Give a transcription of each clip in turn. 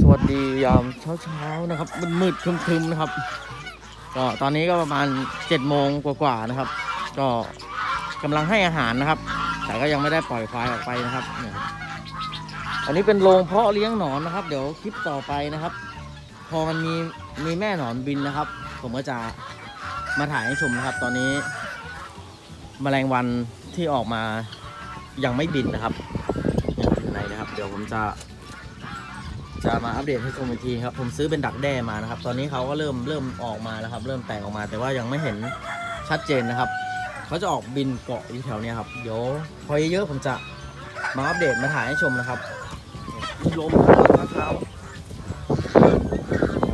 สวัสดียามเช้าๆนะครับมืดครึมๆนะครับ ก็ตอนนี้ก็ประมาณ7จ็ดโมงกว่าๆนะครับ ก็กำลังให้อาหารนะครับ แต่ก็ยังไม่ได้ปล่อยควายออกไปนะครับอันนี้เป็นโรงเพาะเลี้ยงหนอนนะครับ เดี๋ยวคลิปต่อไปนะครับ พอมันมีมีแม่หนอนบินนะครับ ผมก็จะมาถ่ายให้ชมนะครับ ตอนนี้แมลงวันที่ออกมายังไม่บินนะครับยังอยู่ในนะครับ เดี๋ยวผมจะ จะมาอัปเดตให้ชมอีกทีครับ ผมซื้อเป็นดักแด้มานะครับ ตอนนี้เขาก็เริ่มเริ่มออกมาแล้วครับ เริ่มแตกออกมา แต่ว่ายังไม่เห็นชัดเจนนะครับ เขาจะออกบินเกาะอยู่แถวเนี้ยครับ เดี๋ยวพอเยอะๆผมจะมาอัปเดตมาถ่ายให้ชมนะครับมีลมนะครับ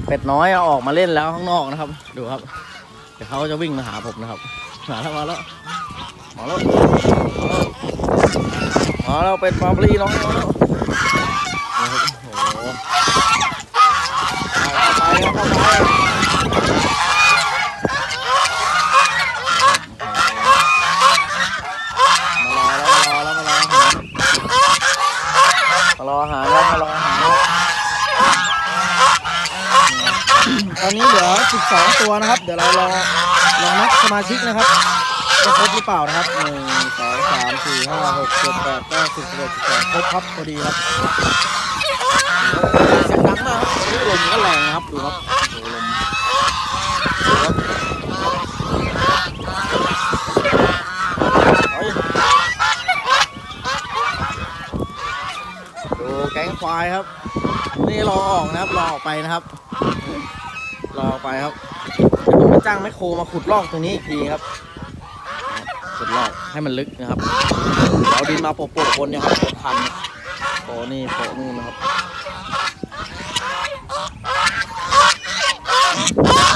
เป็ดน้อยเอาออกมาเล่นแล้วข้างนอกนะครับ ดูครับ เดี๋ยวเขาจะวิ่งมาหาผมนะครับ มาแล้วมาแล้วมาแล้วมาแล้วเป็ดปลาปลีน้อยมาแล้วโอ้โหเข้าไปเข้าไปมารอแล้วมารอแล้ว มารออาหารมารออาหารแล้วมารออาหารตอนนี้เหลือ 12 ตัวนะครับ เดี๋ยวเรารอรอนับสมาชิกนะครับจะครบหรือเปล่านะครับหนึ่งสองสามสี่ห้าหกเจ็ดแปดเก้าสิบสิบเอ็ดสิบสองครบครับพอดีครับเสียงดังมากครับลมก็แรงนะครับดูครับลมดูครับเฮ้ยดู แก๊งควายครับ นี่รอออกนะครับ รอออกไปนะครับ รอออกไปครับเดี๋ยวผมจะจ้างแมคโครมาขุดลอกตรงนี้อีกทีครับขุดลอกให้มันลึกนะครับเอาดินมาโปะๆบนเนี่ยครับโปะพันโปะนี่โปะนู่นนะครับ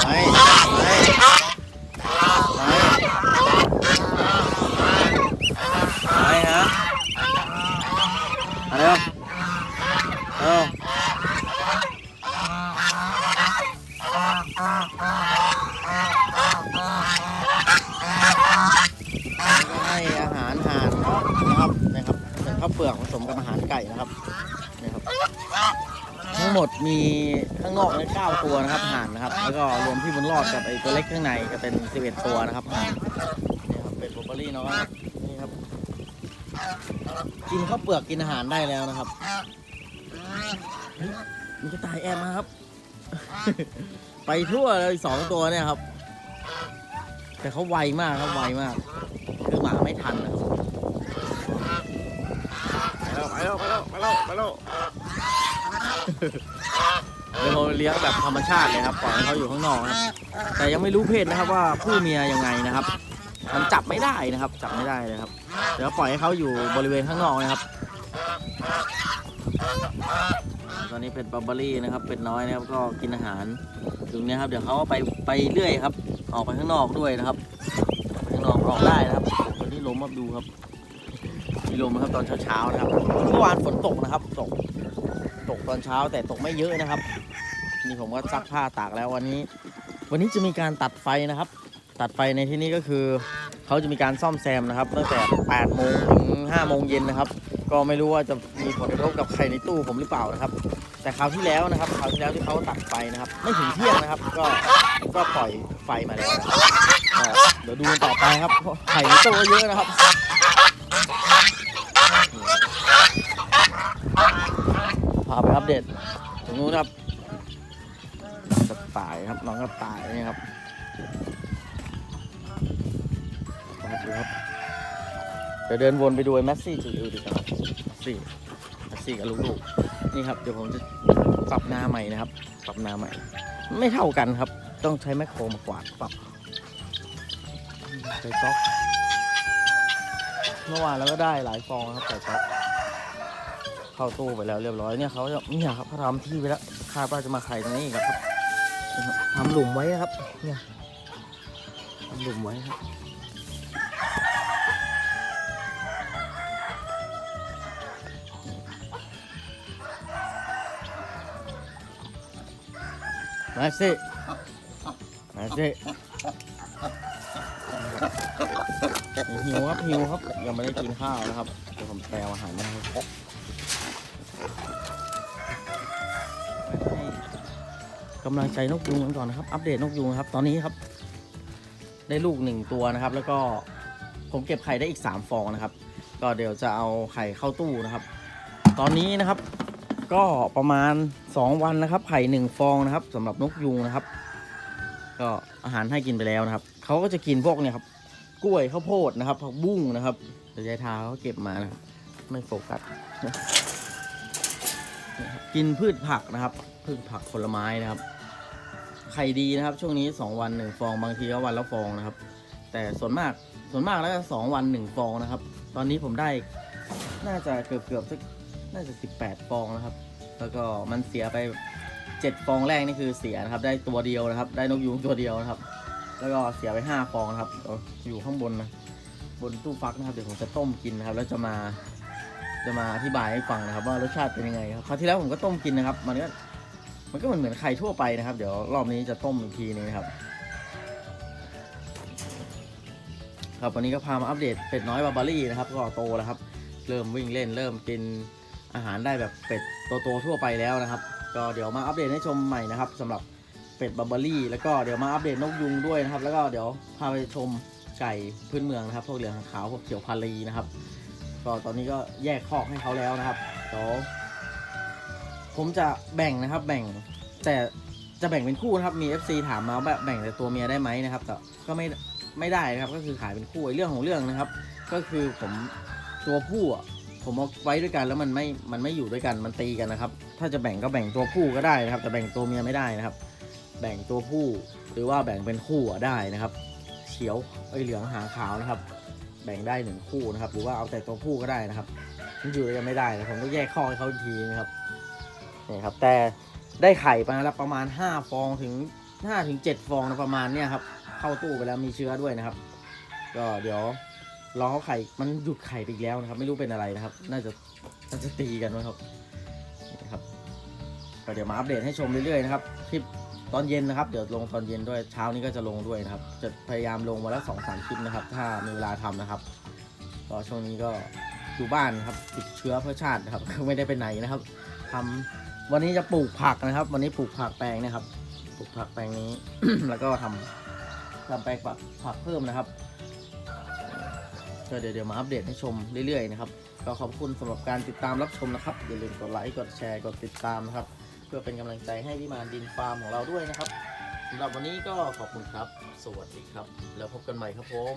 ไปไปไปไปฮะอะไรครับเอ้า ให้อาหารห่านนะครับนะครับเป็นข้าวเปลือกผสมกับอาหาร ไก่นะครับนะครับ ทั้งหมดมีข้างนอกเนี่ยเก้าตัวนะครับห่านนะครับ แล้วก็รวมที่บนรอดกับไอ้ตัวเล็กข้างในก็เป็นสิบเอ็ดตัวนะครับห่านนี่ครับเป็นโบเบอรี่น้อยนี่ครับ กินข้าวเปลือกกินอาหารได้แล้วนะครับเฮ้ยมันจะตายแอบมาครับ ไปทั่วเลยสองตัวเนี่ยครับ แต่เขาไวมากครับไวมาก คือหมาไม่ทันนะครับไป แล้วไปแล้วไปแล้วไปแล้วไปแล้วเป็นโมเลี้ยงแบบธรรมชาติเลยครับปล่อยให้เขาอยู่ข้างนอกนะครับแต่ยังไม่รู้เพศนะครับว่าผู้เมียยังไงนะครับ มันจับไม่ได้นะครับ จับไม่ได้เลยครับ เดี๋ยวปล่อยให้เขาอยู่บริเวณข้างนอกนะครับ ตอนนี้เป็นบัมเบอรี่นะครับ เป็นน้อยนะครับก็กินอาหารตรงนี้ครับ เดี๋ยวเขาไปไปเรื่อยครับ ออกไปข้างนอกด้วยนะครับข้างนอกออกได้นะครับวันนี้ลมมาดูครับ มีลมนะครับตอนเช้าๆนะครับ เมื่อวานฝนตกนะครับ ตก ตกตอนเช้าแต่ตกไม่เยอะนะครับ นี่ผมก็ซักผ้าตากแล้ววันนี้ วันนี้จะมีการตัดไฟนะครับ ตัดไฟในที่นี้ก็คือเขาจะมีการซ่อมแซมนะครับ ตั้งแต่8โมงถึง5โมงเย็นนะครับ ก็ไม่รู้ว่าจะมีผลกระทบกับใครในตู้ผมหรือเปล่านะครับ แต่คราวที่แล้วนะครับคราวที่แล้วที่เขาตัดไฟนะครับ ไม่ถึงเที่ยงนะครับ ก็ก็ปล่อยไฟมาแล้วนะครับเดี๋ยวดูกันต่อไปครับไข่ในตู้เยอะนะครับาไปอัปเดตตรงนู้นครับกระต่ายครับน้องกระต่ายนี่ครับมาดูครับเดี๋ยวเดินวนไปดูไอ้แมสซี่จูดูดีกว่าแมสซี่แมสซี่กับลูกๆนี่ครับเดี๋ยวผมจะปรับหน้าใหม่นะครับ ปรับหน้าใหม่ ไม่เท่ากันครับ ต้องใช้แมคโครมากวาดปรับใส่ก๊อกเมื่อวานเราก็ได้หลายฟองครับใส่ก๊อก เข้าตู้ไปแล้วเรียบร้อยเนี่ยเขาจะเนี่ยครับเขาทำที่ไปแล้วคาดว่าจะมาไข่ตรงนี้อีกครับนะครับทำหลุมไว้ครับ เนี่ยทำหลุมไว้ครับมาสิมาสิหิวครับหิวครับยังไม่ได้กินข้าวนะครับ ดี๋ยวผมแปลอาหารมาให้กำลังใจนกยุงกันก่อนนะครับ อัปเดตนกยุงครับ ตอนนี้ครับ ได้ลูกหนึ่งตัวนะครับ แล้วก็ผมเก็บไข่ได้อีก3ฟองนะครับ ก็เดี๋ยวจะเอาไข่เข้าตู้นะครับ ตอนนี้นะครับ ก็ประมาณ2วันนะครับ ไข่หนึ่งฟองนะครับสำหรับนกยุงนะครับ ก็อาหารให้กินไปแล้วนะครับเขาก็จะกินพวกเนี่ยครับ กล้วยข้าวโพดนะครับผักบุ้งนะครับ เดี๋ยวยายทาเขาเก็บมานะครับไม่โฟกัสกินพืชผักนะครับ พืชผักผลไม้นะครับ ไข่ดีนะครับ ช่วงนี้2วัน1ฟองบางทีก็วันละฟองนะครับ แต่ส่วนมากส่วนมากแล้วก็สองวัน1ฟองนะครับ ตอนนี้ผมได้น่าจะเกือบเกือบสักน่าจะ18ฟองนะครับ แล้วก็มันเสียไป7ฟองแรกนี่คือเสียนะครับ ได้ตัวเดียวนะครับ ได้นกยุงตัวเดียวนะครับ แล้วก็เสียไป5ฟองนะครับอยู่ข้างบนนะ บนตู้ฟักนะครับเดี๋ยวผมจะต้มกินนะครับ แล้วจะมาจะมาอธิบายให้ฟังนะครับ ว่ารสชาติเป็นยังไงครับคราวที่แล้วผมก็ต้มกินนะครับ มันก็มันก็เหมือนเหมือนไข่ทั่วไปนะครับ เดี๋ยวรอบนี้จะต้มอีกทีนึงนะครับ ครับวันนี้ก็พามาอัปเดตเป็ดน้อยบาบารี่นะครับ ก็โตแล้วครับ เริ่มวิ่งเล่นเริ่มกินอาหารได้แบบเป็ดโตๆทั่วไปแล้วนะครับ ก็เดี๋ยวมาอัปเดตให้ชมใหม่นะครับสำหรับเป็ดบาบารี่แล้วก็เดี๋ยวมาอัปเดตนกยุงด้วยนะครับ แล้วก็เดี๋ยวพาไปชม ไก่พื้นเมืองนะครับพวกเหลืองขาวพวกเขียวพาลีนะครับ ก็ตอนนี้ก็แยกคอกให้เขาแล้วนะครับเดี๋ยวผมจะแบ่งนะครับ แบ่งแต่จะแบ่งเป็นคู่นะครับมี FC ถามมาว่าแบ่งแต่ตัวเมียได้ไหมนะครับแต่ก็ไม่ไม่ได้นะครับ ก็คือขายเป็นคู่ไอ้เรื่องของเรื่องนะครับ ก็คือผมตัวผู้ผมเอาไว้ด้วยกันแล้วมันไม่มันไม่อยู่ด้วยกันมันตีกันนะครับ ถ้าจะแบ่งก็แบ่งตัวผู้ก็ได้นะครับ แต่แบ่งตัวเมียไม่ได้นะครับ แบ่งตัวผู้หรือว่าแบ่งเป็นคู่ได้นะครับ เขียวไอเหลืองหางขาวนะครับ แบ่งได้หนึ่งคู่นะครับ หรือว่าเอาแต่ตัวผู้ก็ได้นะครับมันอยู่ด้วยกันไม่ได้นะผมก็แยกข้อให้เขาทีนะครับนี่ครับ แต่ได้ไข่มาแล้วประมาณ 5 ฟองถึง5ถึง7ฟองนะประมาณเนี้ยครับ เข้าตู้ไปแล้วมีเชื้อด้วยนะครับ ก็เดี๋ยวรอเขาไข่มันหยุดไข่ไปอีกแล้วนะครับ ไม่รู้เป็นอะไรนะครับ น่าจะน่าจะตีกันนะครับนี่ครับก็เดี๋ยวมาอัปเดตให้ชมเรื่อยๆนะครับคลิป ตอนเย็นนะครับ เดี๋ยวลงตอนเย็นด้วยเช้านี้ก็จะลงด้วยนะครับ จะพยายามลงวันละสองสามคลิปนะครับ ถ้ามีเวลาทำนะครับก็ช่วงนี้ก็อยู่บ้านครับติดเชื้อเพื่อชาตินะครับไม่ได้ไปไหนนะครับทำวันนี้จะปลูกผักนะครับ วันนี้ปลูกผักแปลงนะครับ ปลูกผักแปลงนี้ แล้วก็ทำทำแปลงผักผักเพิ่มนะครับก็เดี๋ยวเดี๋ยวมาอัปเดตให้ชมเรื่อยๆนะครับก็ขอบคุณสำหรับการติดตามรับชมนะครับอย่าลืมกดไลค์กดแชร์กดติดตามนะครับ พื่อเป็นกำลังใจให้วิมานดินฟาร์มของเราด้วยนะครับสำหรับวันนี้ก็ขอบคุณครับ สวัสดีครับ แล้วพบกันใหม่ครับผม